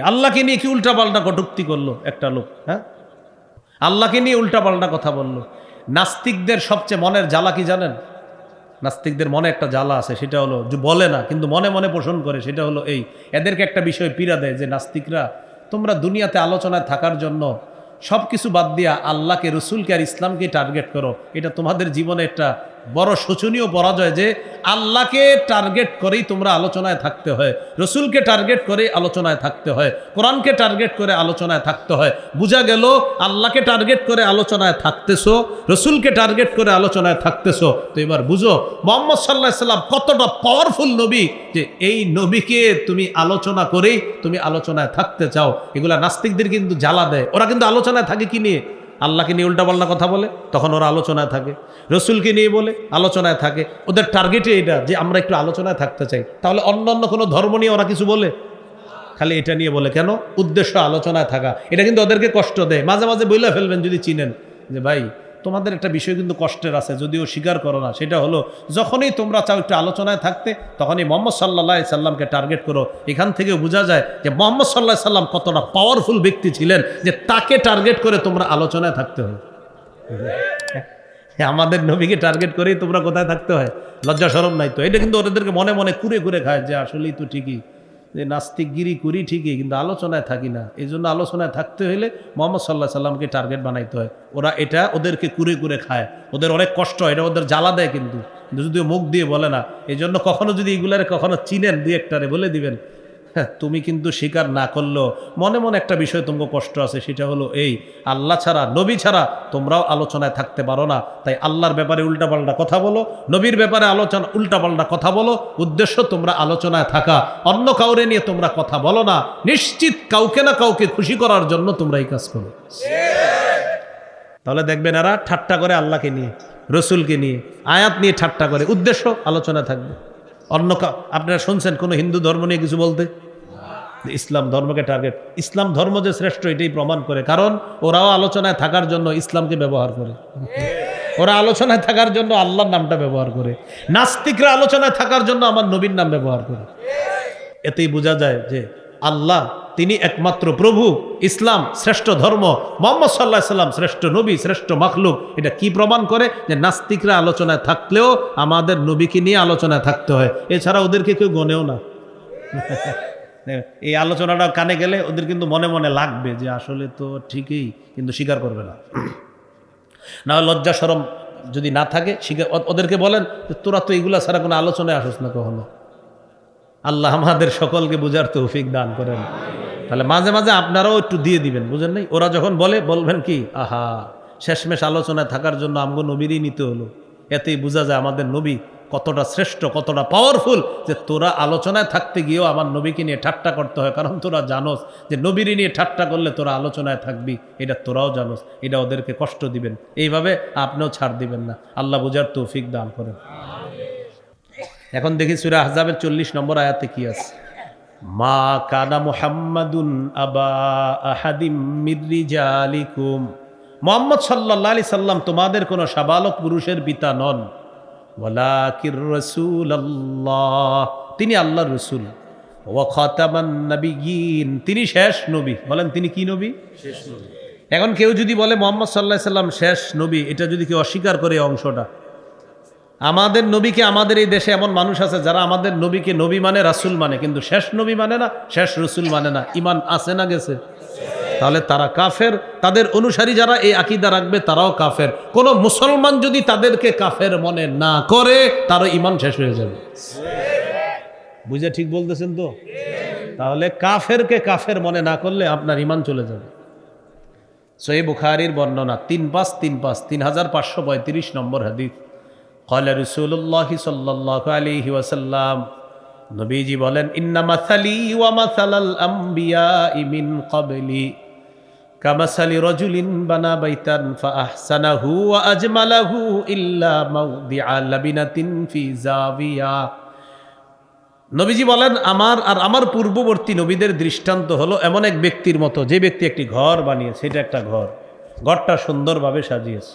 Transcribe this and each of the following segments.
আল্লাহকে নিয়ে কি উল্টাপাল্টা কটুক্তি করল একটা লোক হ্যাঁ? আল্লাহকে নিয়ে উল্টাপাল্টা কথা বলল। নাস্তিকদের সবচেয়ে মনের জ্বালা কি জানেন? নাস্তিকদের মনে একটা জ্বালা আছে, সেটা হলো বলে না, কিন্তু মনে মনে পোষণ করে, সেটা হলো এই। এদেরকে একটা বিষয় পীড়া দেয় যে, নাস্তিকরা, তোমরা দুনিয়াতে আলোচনায় থাকার জন্য সব কিছু বাদ দিয়া আল্লাহকে, রসুলকে আর ইসলামকে টার্গেট করো। এটা তোমাদের জীবনে একটা বড় শোচনীয় পরাজয় যে আল্লাহকে টার্গেট করেই তোমরা আলোচনায় থাকতে হয়, রসুলকে টার্গেট করে আলোচনায় থাকতে হয়, কোরআনকে টার্গেট করে আলোচনায় থাকতে হয়। বোঝা গেল, আল্লাহকে টার্গেট করে আলোচনায় থাকতেছো, রসুলকে টার্গেট করে আলোচনায় থাকতেছো। তো এবার বুঝো, মোহাম্মদ সাল্লাহ সাল্লাম কতটা পাওয়ারফুল নবী যে এই নবীকে তুমি আলোচনা করেই তুমি আলোচনায় থাকতে চাও। এগুলা নাস্তিকদের কিন্তু জ্বালা দেয়। ওরা কিন্তু আলোচনায় থাকে কি নিয়ে? আল্লাহকে নিয়ে উল্টাপাল্টা কথা বলে, তখন ওরা আলোচনায় থাকে। রসুলকে নিয়ে বলে, আলোচনায় থাকে। ওদের টার্গেটই এটা যে আমরা একটু আলোচনায় থাকতে চাই। তাহলে অন্য অন্য কোনো ধর্ম নিয়ে ওরা কিছু বলে? খালি এটা নিয়ে বলে। কেন? উদ্দেশ্য আলোচনায় থাকা। এটা কিন্তু ওদেরকে কষ্ট দেয়। মাঝে মাঝে বইলে ফেলবেন যদি চিনেন। যে ভাই তোমাদের একটা বিষয় কিন্তু কষ্টের আছে যদিও স্বীকার করো না। সেটা হলো যখনই তোমরা চাও একটু আলোচনায় থাকতে তখনই মোহাম্মদ সাল্লাহ সাল্লামকে টার্গেট করো। এখান থেকে বোঝা যায় যে মোহাম্মদ সাল্লাহ সাল্লাম কতটা পাওয়ারফুল ব্যক্তি ছিলেন যে তাকে টার্গেট করে তোমরা আলোচনায় থাকতে হয়। হ্যাঁ, আমাদের নবীকে টার্গেট করেই তোমরা কোথায় থাকতে হয়? লজ্জা সরম নাই তো। এটা কিন্তু ওদেরকে মনে মনে কুরে কুরে খায় যে আসলেই তো ঠিকই। যে নাস্তিকগিরি করি ঠিকই, কিন্তু আলোচনায় থাকি না। এই জন্য আলোচনায় থাকতে হলে মোহাম্মদ সাল্লাহ সাল্লামকে টার্গেট বানাইতে হয়। ওরা এটা ওদেরকে কুরে কুরে খায়। ওদের অনেক কষ্ট এটা ওদের জ্বালা দেয় কিন্তু। যদিও মুখ দিয়ে বলে না এই জন্য কখনো যদি এগুলারে কখনো চিনেন দুই একটারে বলে দিবেন। হ্যাঁ, তুমি কিন্তু স্বীকার না করলেও মনে মনে একটা বিষয় তোমাকে কষ্ট আছে সেটা হলো এই আল্লাহ ছাড়া নবী ছাড়া তোমরাও আলোচনায় থাকতে পারো না। তাই আল্লাহর ব্যাপারে উল্টাপাল্টা কথা বলো নবীর ব্যাপারে আলোচনা উল্টাপাল্টা কথা বলো উদ্দেশ্য তোমরা আলোচনায় থাকা। অন্য কাউরে নিয়ে তোমরা কথা বলো না। নিশ্চিত কাউকে না কাউকে খুশি করার জন্য তোমরা এই কাজ করো। তাহলে দেখবেন এরা ঠাট্টা করে আল্লাহকে নিয়ে রসুলকে নিয়ে আয়াত নিয়ে ঠাট্টা করে উদ্দেশ্য আলোচনা থাকবে। অন্য আপনারা শুনছেন কোনো হিন্দু ধর্ম নিয়ে কিছু বলতে? ইসলাম ধর্মকে টার্গেট ইসলাম ধর্ম যে শ্রেষ্ঠ, এটাই প্রমাণ করে। কারণ ওরাও আলোচনায় থাকার জন্য ইসলামকে ব্যবহার করে। ওরা আলোচনায় থাকার জন্য আল্লাহর নামটা ব্যবহার করে। নাস্তিকরা আলোচনায় থাকার জন্য আমার নবীর নাম ব্যবহার করে। এতেই বোঝা যায় যে আল্লাহ, তিনি একমাত্র প্রভু, ইসলাম শ্রেষ্ঠ ধর্ম, মোহাম্মদ সাল্লাহ সাল্লাম শ্রেষ্ঠ নবী, শ্রেষ্ঠ মাখলুক। এটা কি প্রমাণ করে? যে নাস্তিকরা আলোচনায় থাকলেও আমাদের নবীকে নিয়ে আলোচনায় থাকতে হয়। এছাড়া ওদেরকে কেউ গনেও না। এই আলোচনাটা কানে গেলে ওদের কিন্তু মনে মনে লাগবে যে আসলে তো ঠিকই কিন্তু স্বীকার করবে না। না হয় লজ্জা সরম যদি না থাকে, স্বীকার ওদেরকে বলেন তোরা তো এগুলা ছাড়া কোনো আলোচনায় আসোস না কখনো। আল্লাহ আমাদের সকলকে বুঝার তৌফিক দান করেন। তাহলে মাঝে মাঝে আপনারাও একটু দিয়ে দিবেন, বুঝেন নাই? ওরা যখন বলে, বলবেন কি, আহা, শেষমেশ আলোচনায় থাকার জন্য আমগো নবীরই নিতে হলো। এতেই বোঝা যায় আমাদের নবী কতটা শ্রেষ্ঠ, কতটা পাওয়ারফুল যে তোরা আলোচনায় থাকতে গিয়েও আমার নবীকে নিয়ে ঠাট্টা করতে হয়। কারণ তোরা জানোস যে নবীরই নিয়ে ঠাট্টা করলে তোরা আলোচনায় থাকবি, এটা তোরাও জানোস, এটা ওদেরকে কষ্ট দিবেন। এইভাবে আপনিও ছাড় দিবেন না। আল্লাহ বুঝার তৌফিক দান করেন। এখন দেখি সুরা আহজাবের চল্লিশ নম্বর আয়াতে কি আছে। মা কানা মুহাম্মাদুন আবা আহাদিম মির্রিজালিকুম মোহাম্মদ সাল্লাহ আলি সাল্লাম তোমাদের কোনো সাবালক পুরুষের পিতা নন। ওয়ালাকির রসুল আল্লাহ তিনি আল্লাহর রসুল। ও খতামান নবীন তিনি শেষ নবী। বলেন তিনি কি নবী? শেষ নবী। এখন কেউ যদি বলে মোহাম্মদ সাল্লাহ সাল্লাম শেষ নবী এটা যদি কেউ অস্বীকার করে অংশটা। আমাদের নবীকে আমাদের এই দেশে এমন মানুষ আছে যারা আমাদের নবীকে নবী মানে রাসুল মানে কিন্তু শেষ নবী মানে না শেষ রসুল মানে না। ইমান আছে না গেছে? তাহলে তারা কাফের তাদের অনুসারী যারা এই আকিদা রাখবে তারাও কাফের কোন মুসলমান যদি তাদেরকে কাফের মনে না করে তারও ইমান শেষ হয়ে যাবে বুঝে ঠিক বলতেছেন তো তাহলে কাফেরকে কাফের মনে না করলে আপনার ইমান চলে যাবে সহি বুখারির বর্ণনা তিন পাঁচ তিন পাঁচ তিন হাজার পাঁচশো পঁয়ত্রিশ নম্বর হাদিস قال رسول الله صلى الله عليه وسلم নবীজি বলেন ইন্না মাসালি ওয়া মাসালাল আম্বিয়াই মিন ক্বাবলি কামাসালি রাজুলিন বানা বাইতান ফাআহসানাহু ওয়া আজমালাহু ইল্লা মাউদিআ লাবিনাতিন ফি জাবিয়া। নবীজি বলেন, আমার আর আমার পূর্ববর্তী নবীদের দৃষ্টান্ত হলো এমন এক ব্যক্তির মতো। যে ব্যক্তি একটি ঘর বানিয়েছে এটা একটা ঘর। ঘরটা সুন্দরভাবে সাজিয়েছে।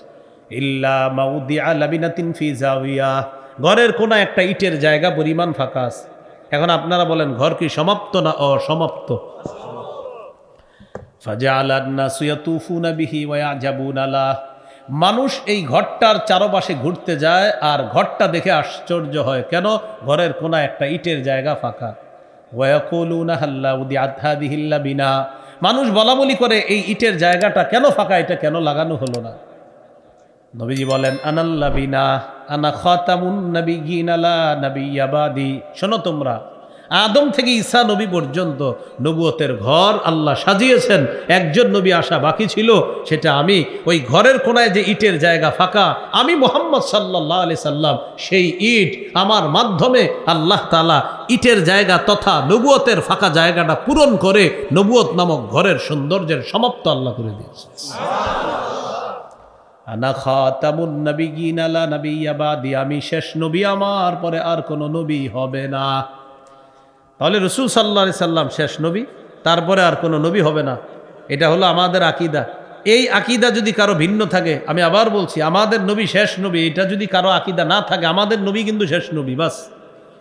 ইল্লা মাউদি আলাবিনাতিন ফি জাউিয়া ঘরের কোনা একটা ইটের জায়গা পরিমাণ ফাঁকা আছে। এখন আপনারা বলেন, ঘর কি সমাপ্ত না অসমাপ্ত? মানুষ এই ঘরটার চারপাশে ঘুরতে যায় আর ঘরটা দেখে আশ্চর্য হয়। কেন? ঘরের কোনা একটা ইটের জায়গা ফাঁকা। উদি বিনা মানুষ বলা বলি করে, এই ইটের জায়গাটা কেন ফাঁকা? এটা কেন লাগানো হলো না? নবীজি বলেন আনাল্লা বিনা আনা খাতামুন নবী গিনালা নবী ইয়াবাদি শোনো তোমরা আদম থেকে ঈসা নবী পর্যন্ত নবুয়তের ঘর আল্লাহ সাজিয়েছেন। একজন নবী আসা বাকি ছিল, সেটা আমি। ওই ঘরের কোনায় যে ইটের জায়গা ফাঁকা, আমি মোহাম্মদ সাল্লাহ আলি সাল্লাম, সেই ইট আমার মাধ্যমে আল্লাহ তালা ইটের জায়গা তথা নবুয়তের ফাঁকা জায়গাটা পূরণ করে নবুয়ত নামক ঘরের সৌন্দর্যের সমাপ্ত আল্লাহ করে দিয়েছে আমি শেষ নবী আমার পরে আর কোনো নবী হবে না। তাহলে রসুল সাল্লা সাল্লাম শেষ নবী, তারপরে আর কোনো নবী হবে না। এটা হলো আমাদের আকিদা। এই আকিদা যদি কারও ভিন্ন থাকে, আমি আবার বলছি, আমাদের নবী শেষ নবী, এটা যদি কারও আকিদা না থাকে, আমাদের নবী কিন্তু শেষ নবী, বাস।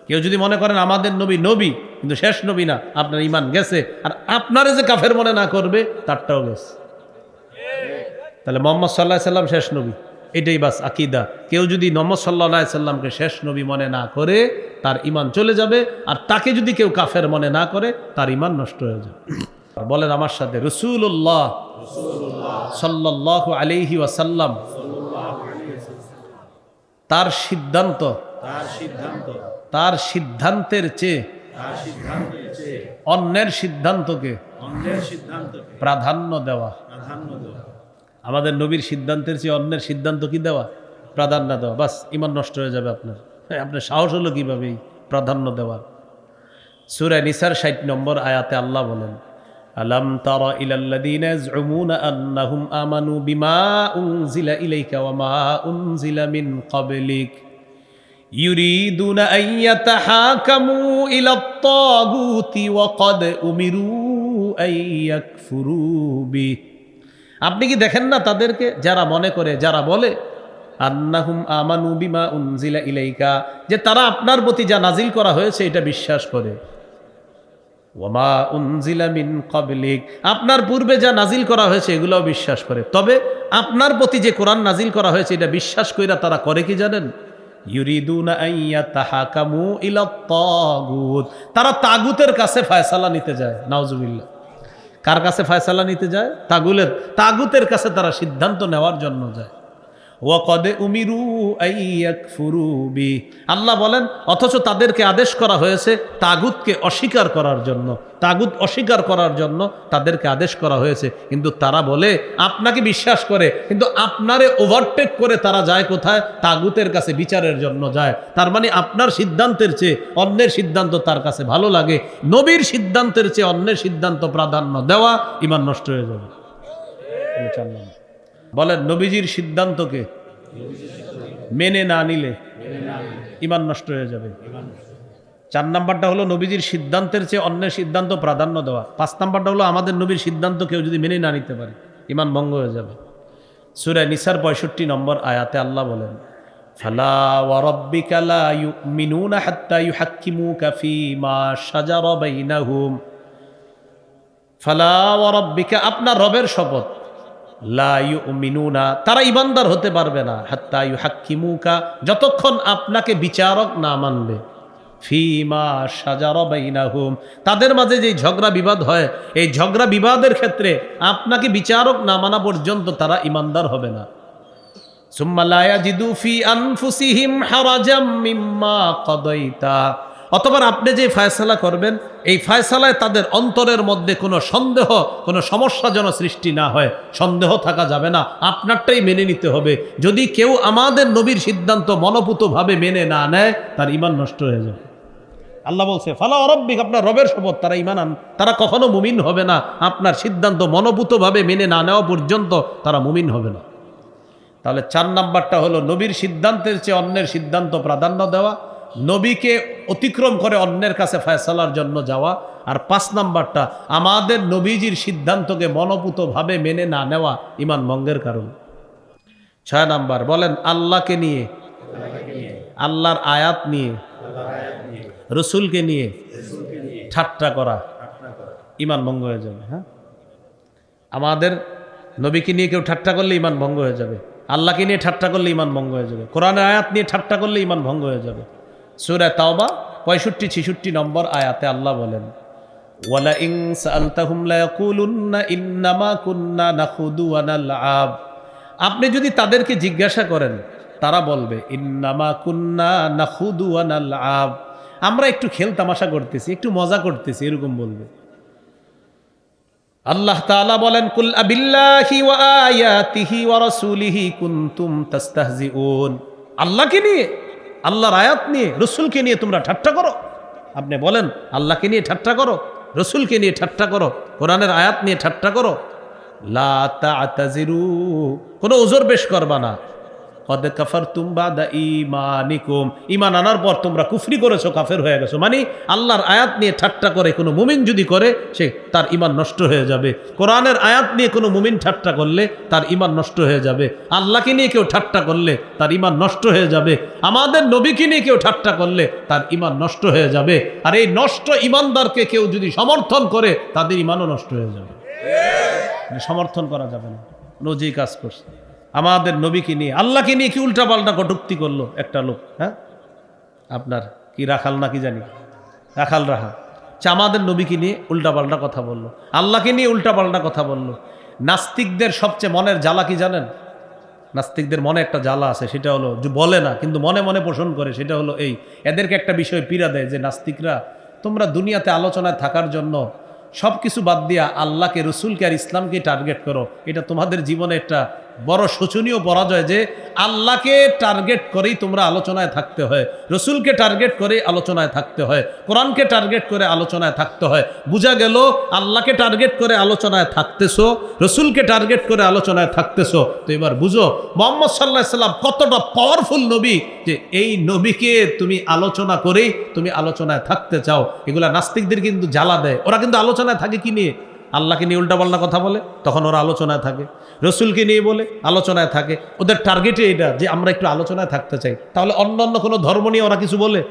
কেউ যদি মনে করেন আমাদের নবী নবী, কিন্তু শেষ নবী না, আপনার ইমান গেছে, আর আপনারে যে কাফের মনে না করবে, তারটাও গেছে। তাহলে মোহাম্মদ সাল্লাহ সাল্লাম শেষ নবী। এটাই বাস আকিদা। কেউ যদি মোহাম্মদ সাল্লাহ সাল্লামকে শেষ নবী মনে না করে তার ইমান চলে যাবে আর তাকে যদি কেউ কাফের মনে না করে তার ইমান নষ্ট হয়ে যাবে। বলেন আমার সাথে রসুল্লাহ সাল্লাহ আলিহি ওয়াসাল্লাম তার সিদ্ধান্ত তার সিদ্ধান্তের চেয়ে অন্যের সিদ্ধান্তকে প্রাধান্য দেওয়া। আমাদের নবীর সিদ্ধান্তের চেয়ে অন্যের সিদ্ধান্ত কি দেওয়া? প্রাধান্য দেওয়া। বাস ইমান নষ্ট হয়ে যাবে আপনার। হ্যাঁ আপনার সাহস হলো কীভাবে প্রাধান্য দেওয়ার? সুরা নিসার ষাট নম্বর আয়াতে আল্লাহ বলেন, আলম তারা ইলাল্লাযীনা ইয়াজউমুনা আন্নাহুম আমানু বিমা উনজিলা ইলাইকা ওয়া মা উনজিলা মিন ক্বাবলিক। ইউরিদুন আন ইয়াতাহাকামু ইলা আত-তাগুতি ওয়া ক্বাদ উমিরু আন ইয়াকফুরু বিহি। আপনি কি দেখেন না তাদেরকে? যারা মনে করে, যারা বলে উনজিলা ইলাইকা। যে তারা আপনার প্রতি যা নাজিল করা হয়েছে, এটা বিশ্বাস করে। ওমা উনজিলা মিন কবলিক আপনার পূর্বে যা নাজিল করা হয়েছে, এগুলোও বিশ্বাস করে। তবে আপনার প্রতি যে কোরআন নাজিল করা হয়েছে, এটা বিশ্বাস কইরা তারা করে কি জানেন? তারা তাগুতের কাছে ফায়সালা নিতে যায়, নাউজুবিল্লাহ। কার কাছে ফয়সালা নিতে যায়? তাগুলের তাগুতের কাছে তারা সিদ্ধান্ত নেওয়ার জন্য যায়। আল্লাহ বলেন, অথচ তাদেরকে আদেশ করা হয়েছে তাগুতকে অস্বীকার করার জন্য। তাগুত অস্বীকার করার জন্য তাদেরকে আদেশ করা হয়েছে। কিন্তু তারা বলে, আপনাকে বিশ্বাস করে, কিন্তু আপনারে ওভারটেক করে তারা যায় কোথায়? তাগুতের কাছে বিচারের জন্য যায়। তার মানে আপনার সিদ্ধান্তের চেয়ে অন্যের সিদ্ধান্ত তার কাছে ভালো লাগে। নবীর সিদ্ধান্তের চেয়ে অন্যের সিদ্ধান্ত প্রাধান্য দেওয়া, ইমান নষ্ট হয়ে যাবে। বলেন, নবীজির সিদ্ধান্তকে মেনে না নিলে ইমান নষ্ট হয়ে যাবে। চার নাম্বারটা হলো নবীজির সিদ্ধান্তের চেয়ে অন্যের সিদ্ধান্ত প্রাধান্য দেওয়া। পাঁচ নাম্বারটা হলো আমাদের নবীর সিদ্ধান্ত কেউ যদি মেনে না নিতে পারে, ইমান ভঙ্গ হয়ে যাবে। সুরায় নিসার পঁয়ষট্টি নম্বর আয়াতে আল্লাহ বলেন ওয়ারব্বিকা আপনার রবের শপথ মিনুনা তারা ইমানদার হতে পারবে না। হাত্তা ইউ হাক্কিমুকা যতক্ষণ আপনাকে বিচারক না মানবে। ফিমা সাজার বাইনাহুম, তাদের মাঝে যে ঝগড়া বিবাদ হয়, এই ঝগড়া বিবাদের ক্ষেত্রে আপনাকে বিচারক না মানা পর্যন্ত তারা ইমানদার হবে না। সুম্মালায়া জিদু ফি আনফুসিহিম হারাজাম মিম্মা কদাইতা অতবার আপনি যে ফায়সালা করবেন, এই ফায়সালায় তাদের অন্তরের মধ্যে কোনো সন্দেহ, কোনো সমস্যা যেন সৃষ্টি না হয়। সন্দেহ থাকা যাবে না। আপনারটাই মেনে নিতে হবে। যদি কেউ আমাদের নবীর সিদ্ধান্ত মনোপুতভাবে মেনে না নেয়, তার ইমান নষ্ট হয়ে যাবে। আল্লাহ বলছে, ফালা অরব্বিক আপনার রবের শপথ, তারা ইমান আন তারা কখনো মুমিন হবে না। আপনার সিদ্ধান্ত মনোভূতভাবে মেনে না নেওয়া পর্যন্ত তারা মুমিন হবে না। তাহলে চার নাম্বারটা হলো, নবীর সিদ্ধান্তের চেয়ে অন্যের সিদ্ধান্ত প্রাধান্য দেওয়া। নবীকে অতিক্রম করে অন্যের কাছে ফয়সালার জন্য যাওয়া। আর পাঁচ নাম্বারটা, আমাদের নবীজির সিদ্ধান্তকে মনোপুতভাবে মেনে না নেওয়া ইমান ভঙ্গের কারণ। ছয় নাম্বার, বলেন, আল্লাহকে নিয়ে, আল্লাহর আয়াত নিয়ে, রসুলকে নিয়ে ঠাট্টা করা ইমান ভঙ্গ হয়ে যাবে হ্যাঁ? আমাদের নবীকে নিয়ে কেউ ঠাট্টা করলে ইমান ভঙ্গ হয়ে যাবে। আল্লাহকে নিয়ে ঠাট্টা করলে ইমান ভঙ্গ হয়ে যাবে। কোরআনের আয়াত নিয়ে ঠাট্টা করলে ইমান ভঙ্গ হয়ে যাবে। সুরা তাওবা, পঁয়ষট্টি, ছিষট্টি নম্বর আয়াতে আল্লাহ বলেন ওয়ালা আপনি যদি তাদেরকে জিজ্ঞাসা করেন, তারা বলবে নালআব। আমরা একটু খেল তামাশা করতেছি, একটু মজা করতেছি, এরকম বলবে। আল্লাহ তাআলা বলেন ওয়া ওয়া আল্লাহকে নিয়ে আল্লাহর আয়াত নিয়ে, রসুলকে নিয়ে তোমরা ঠাট্টা করো। আপনি বলেন, আল্লাহকে নিয়ে ঠাট্টা করো, রসুলকে নিয়ে ঠাট্টা করো, কোরআনের আয়াত নিয়ে ঠাট্টা করো। লা কোনো ওজোর বেশ করবা না। ইমান আনার পর তোমরা কুফরি করেছ, কাফের হয়ে গেছো। মানে আল্লাহর আয়াত নিয়ে ঠাট্টা করে কোনো মুমিন যদি করে, সে তার ইমান নষ্ট হয়ে যাবে। কোরআনের আয়াত নিয়ে কোনো মুমিন ঠাট্টা করলে তার ইমান নষ্ট হয়ে যাবে। আল্লাহকে নিয়ে কেউ ঠাট্টা করলে তার ইমান নষ্ট হয়ে যাবে। আমাদের নবীকে নিয়ে কেউ ঠাট্টা করলে তার ইমান নষ্ট হয়ে যাবে। আর এই নষ্ট ইমানদারকে কেউ যদি সমর্থন করে, তাদের ইমানও নষ্ট হয়ে যাবে। মানে সমর্থন করা যাবে না। নজি কাজ করছে। আমাদের নবীকে নিয়ে, আল্লাহকে নিয়ে কি উল্টা পাল্টা কটুক্তি করল একটা লোক হ্যাঁ? আপনার কি রাখাল না কি জানি? রাখাল রাহা। আচ্ছা আমাদের নবীকে নিয়ে উল্টা পাল্টা কথা বলল, আল্লাহকে নিয়ে উল্টা পাল্টা কথা বলল। নাস্তিকদের সবচেয়ে মনের জ্বালা কি জানেন? নাস্তিকদের মনে একটা জ্বালা আছে, সেটা হলো যে বলে না, কিন্তু মনে মনে পোষণ করে, সেটা হলো এই, এদেরকে একটা বিষয় পীড়া দেয় যে নাস্তিকরা, তোমরা দুনিয়াতে আলোচনায় থাকার জন্য সব কিছু বাদ দিয়া আল্লাহকে, রসুলকে আর ইসলামকে টার্গেট করো, এটা তোমাদের জীবনে একটা বড় শোচনীয় পরাজয় যে আল্লাহকে টার্গেট করেই তোমরা আলোচনায় থাকতে হয়, রসুলকে টার্গেট করেই আলোচনায় থাকতে হয়, কোরআনকে টার্গেট করে আলোচনায় থাকতে হয়। বোঝা গেল আল্লাহকে টার্গেট করে আলোচনায় থাকতেছো, রসুলকে টার্গেট করে আলোচনায় থাকতেছো। তো এবার বুঝো, মোহাম্মদ সাল্লাহ সাল্লাম কতটা পাওয়ারফুল নবী যে এই নবীকে তুমি আলোচনা করেই তুমি আলোচনায় থাকতে চাও। এগুলা নাস্তিকদের কিন্তু জ্বালা দেয়। ওরা কিন্তু আলোচনায় থাকে কি নিয়ে? আল্লাহকে নিয়ে উল্টাপাল্টা কথা বলে, তখন ওরা আলোচনায় থাকে। রসুলকে নিয়ে বলে, আলোচনায় থাকে। ওদের টার্গেটে এটা যে আমরা একটু আলোচনায় থাকতে চাই। তাহলে অন্য অন্য কোনো ধর্ম নিয়ে ওরা কিছু বলে?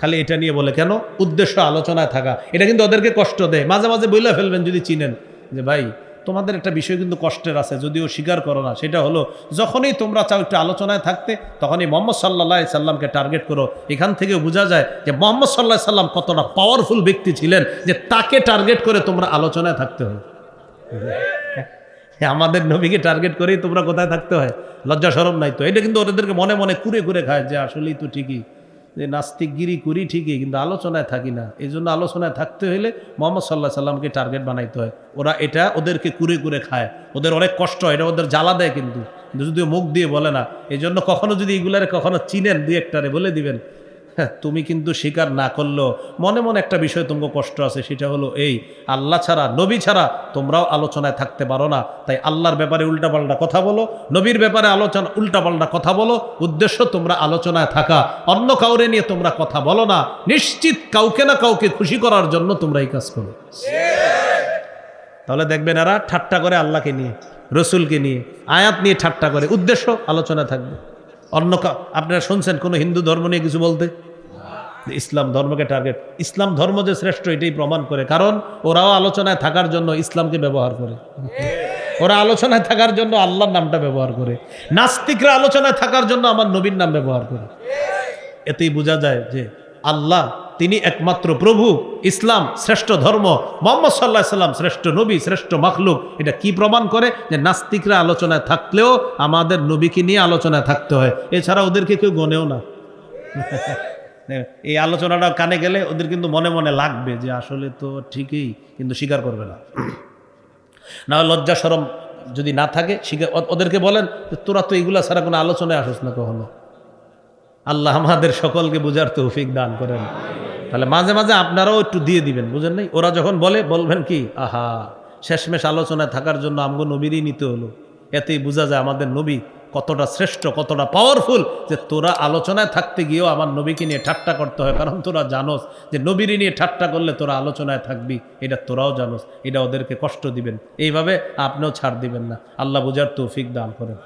খালি এটা নিয়ে বলে, কেন? উদ্দেশ্য আলোচনায় থাকা। এটা কিন্তু ওদেরকে কষ্ট দেয়। মাঝে মাঝে বইলে ফেলবেন যদি চিনেন যে, ভাই, তোমাদের একটা বিষয় কিন্তু কষ্টের আছে, যদিও স্বীকার করো না। সেটা হলো, যখনই তোমরা চাও একটু আলোচনায় থাকতে, তখনই মোহাম্মদ সাল্লাহ সাল্লামকে টার্গেট করো। এখান থেকে বোঝা যায় যে, মোহাম্মদ সাল্লাহ সাল্লাম কতটা পাওয়ারফুল ব্যক্তি ছিলেন যে, তাকে টার্গেট করে তোমরা আলোচনায় থাকতে হয় আমাদের নবীকে টার্গেট করেই তোমরা কোথায় থাকতে হয়? লজ্জা সরম নাই তো। এটা কিন্তু ওদেরকে মনে মনে কুরে কুরে খায় যে আসলেই তো ঠিকই। যে নাস্তিকগিরি করি ঠিকই, কিন্তু আলোচনায় থাকি না। এই জন্য আলোচনায় থাকতে হলে মোহাম্মদ সাল্লাহ সাল্লামকে টার্গেট বানাইতে হয়। ওরা এটা ওদেরকে কুরে কুরে খায়। ওদের অনেক কষ্ট এটা ওদের জ্বালা দেয় কিন্তু। যদিও মুখ দিয়ে বলে না এই জন্য কখনো যদি এগুলারে কখনো চিনেন দুই একটারে বলে দিবেন। তুমি কিন্তু স্বীকার না করলেও মনে মনে একটা বিষয় তোমাকে কষ্ট আছে, সেটা হলো এই, আল্লাহ ছাড়া, নবী ছাড়া তোমরাও আলোচনায় থাকতে পারো না। তাই আল্লাহর ব্যাপারে উল্টাপাল্টা কথা বলো, নবীর ব্যাপারে আলোচনা উল্টাপাল্টা কথা বলো, উদ্দেশ্য তোমরা আলোচনায় থাকা। অন্য কাউরে নিয়ে তোমরা কথা বলো না। নিশ্চিত কাউকে না কাউকে খুশি করার জন্য তোমরা এই কাজ করো। তাহলে দেখবেন এরা ঠাট্টা করে আল্লাহকে নিয়ে, রসুলকে নিয়ে, আয়াত নিয়ে ঠাট্টা করে। উদ্দেশ্য আলোচনা থাকবে। অন্য আপনারা শুনছেন কোনো হিন্দু ধর্ম নিয়ে কিছু বলতে? ইসলাম ধর্মকে টার্গেট ইসলাম ধর্ম যে শ্রেষ্ঠ এটাই প্রমাণ করে। কারণ ওরাও আলোচনায় থাকার জন্য ইসলামকে ব্যবহার করে। ওরা আলোচনায় থাকার জন্য আল্লাহর নামটা ব্যবহার করে। নাস্তিকরা আলোচনায় থাকার জন্য আমার নবীর নাম ব্যবহার করে। এতেই বোঝা যায় যে আল্লাহ তিনি একমাত্র প্রভু, ইসলাম শ্রেষ্ঠ ধর্ম, মোহাম্মদ সাল্লাহ সাল্লাম শ্রেষ্ঠ নবী, শ্রেষ্ঠ মাখলুক। এটা কি প্রমাণ করে? যে নাস্তিকরা আলোচনায় থাকলেও আমাদের নবীকে নিয়ে আলোচনায় থাকতে হয়। এছাড়া ওদেরকে কেউ গনেও না। এই আলোচনাটা কানে গেলে ওদের কিন্তু মনে মনে লাগবে যে আসলে তো ঠিকই কিন্তু স্বীকার করবে না। না লজ্জা সরম যদি না থাকে, স্বীকার ওদেরকে বলেন তোরা তো এগুলা ছাড়া কোনো আলোচনায় আসস না কখনো। আল্লাহ আমাদের সকলকে বুঝার তৌফিক দান করেন। তাহলে মাঝে মাঝে আপনারাও একটু দিয়ে দিবেন, বুঝেন নাই? ওরা যখন বলে, বলবেন কি, আহা, শেষমেশ আলোচনায় থাকার জন্য আমগো নবীরই নিতে হলো। এতেই বোঝা যায় আমাদের নবী কতটা শ্রেষ্ঠ, কতটা পাওয়ারফুল যে তোরা আলোচনায় থাকতে গিয়েও আমার নবীকে নিয়ে ঠাট্টা করতে হয়। কারণ তোরা জানোস যে নবীর নিয়ে ঠাট্টা করলে তোরা আলোচনায় থাকবি, এটা তোরাও জানোস, এটা ওদেরকে কষ্ট দিবেন। এইভাবে আপনিও ছাড় দিবেন না। আল্লাহ বুঝার তৌফিক দান করেন।